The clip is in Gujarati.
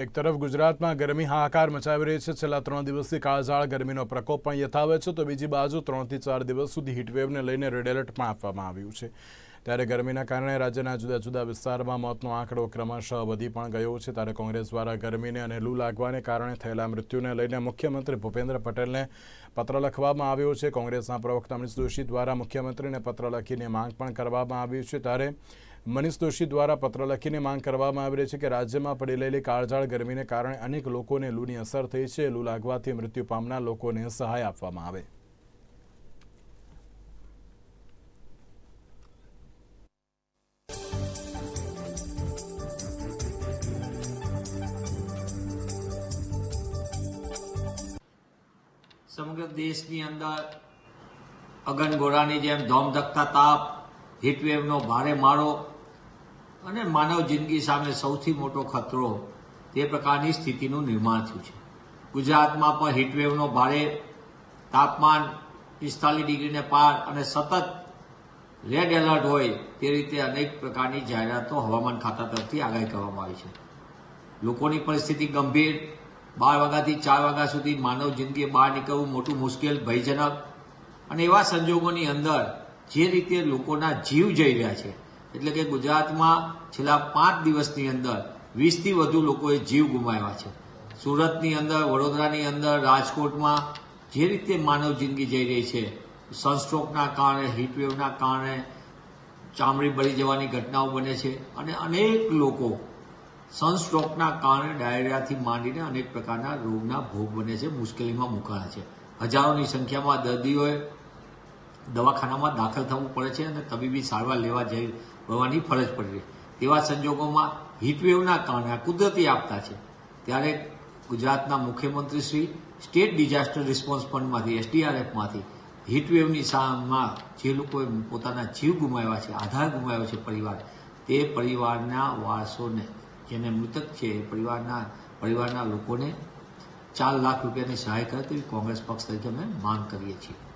એક તરફ ગુજરાતમાં ગરમી હાહાકાર મચાવી રહી છે. છેલ્લા ત્રણ દિવસથી કાળઝાળ ગરમીનો પ્રકોપ પણ યથાવત છે તો બીજી બાજુ ત્રણથી ચાર દિવસ સુધી હીટવેવને લઈને રેડ એલર્ટ પણ આપવામાં આવ્યું છે. ત્યારે ગરમીના કારણે રાજ્યના જુદા જુદા વિસ્તારમાં મોતનો આંકડો ક્રમશઃ વધી પણ ગયો છે. ત્યારે કોંગ્રેસ દ્વારા ગરમીને અને લૂ લાગવાને કારણે થયેલા મૃત્યુને લઈને મુખ્યમંત્રી ભૂપેન્દ્ર પટેલને પત્ર લખવામાં આવ્યો છે. કોંગ્રેસના પ્રવક્તા અમરીશ દોશી દ્વારા મુખ્યમંત્રીને પત્ર લખીને માંગ પણ કરવામાં આવી છે. ત્યારે મનીષ દોશી દ્વારા પત્ર લખીને માંગ કરવામાં આવી રહી છે કે રાજ્યમાં પડી રહેલી કાળઝાળ ગરમીને કારણે અનેક લોકોને લૂની અસર થઈ છે. લૂ લાગવાથી મૃત્યુ પામનાર લોકોને સહાય આપવામાં આવે. સમગ્ર દેશની અંદર અગનગોળાની જેમ ધોમધકતા તાપ, હીટવેવનો ભારે માળો અને માનવ જિંદગી સામે સૌથી મોટો ખતરો તે પ્રકારની સ્થિતિનું નિર્માણ થયું છે. ગુજરાતમાં પણ હીટવેવનો ભારે તાપમાન પિસ્તાલીસ ડિગ્રીને પાર અને સતત રેડ એલર્ટ હોય તે રીતે અનેક પ્રકારની જાહેરાતો હવામાન ખાતા તરફથી આગાહી કરવામાં આવી છે. લોકોની પરિસ્થિતિ ગંભીર. બાર વાગ્યાથી ચાર વાગ્યા સુધી માનવ જિંદગી બહાર નીકળવું મોટું મુશ્કેલ, ભયજનક અને એવા સંજોગોની અંદર જે રીતે લોકોના જીવ જઈ રહ્યા છે એટલે કે ગુજરાતમાં છેલ્લા પાંચ દિવસની અંદર વીસથી વધુ લોકોએ જીવ ગુમાવ્યા છે. સુરતની અંદર, વડોદરાની અંદર, રાજકોટમાં જે રીતે માનવ જિંદગી જઈ રહી છે, સનસ્ટ્રોકના કારણે હીટવેવના કારણે ચામડી બળી જવાની ઘટનાઓ બને છે અને અનેક લોકો સનસ્ટ્રોકના કારણે ડાયરિયાથી માંડીને અનેક પ્રકારના રોગના ભોગ બને છે, મુશ્કેલીમાં મુકાયા છે. હજારોની સંખ્યામાં દર્દીઓએ દવાખાનામાં દાખલ થવું પડે છે અને તબીબી સારવાર લેવા જઈ જવાની ફરજ પડી છે. તેવા સંજોગોમાં હીટવેવના કારણે આ કુદરતી આપતા છે. ત્યારે ગુજરાતના મુખ્યમંત્રી શ્રી સ્ટેટ ડિઝાસ્ટર રિસ્પોન્સ ફંડમાંથી, એસડીઆરએફમાંથી હીટવેવની સામમાં જે લોકોએ પોતાના જીવ ગુમાવ્યા છે, આધાર ગુમાવ્યો છે પરિવાર તે પરિવારના વારસોને, જેને મૃતક છે, એ પરિવારના પરિવારના લોકોને ચાર લાખ રૂપિયાની સહાય કરે તેવી કોંગ્રેસ પક્ષ તરીકે અમે માંગ કરીએ છીએ.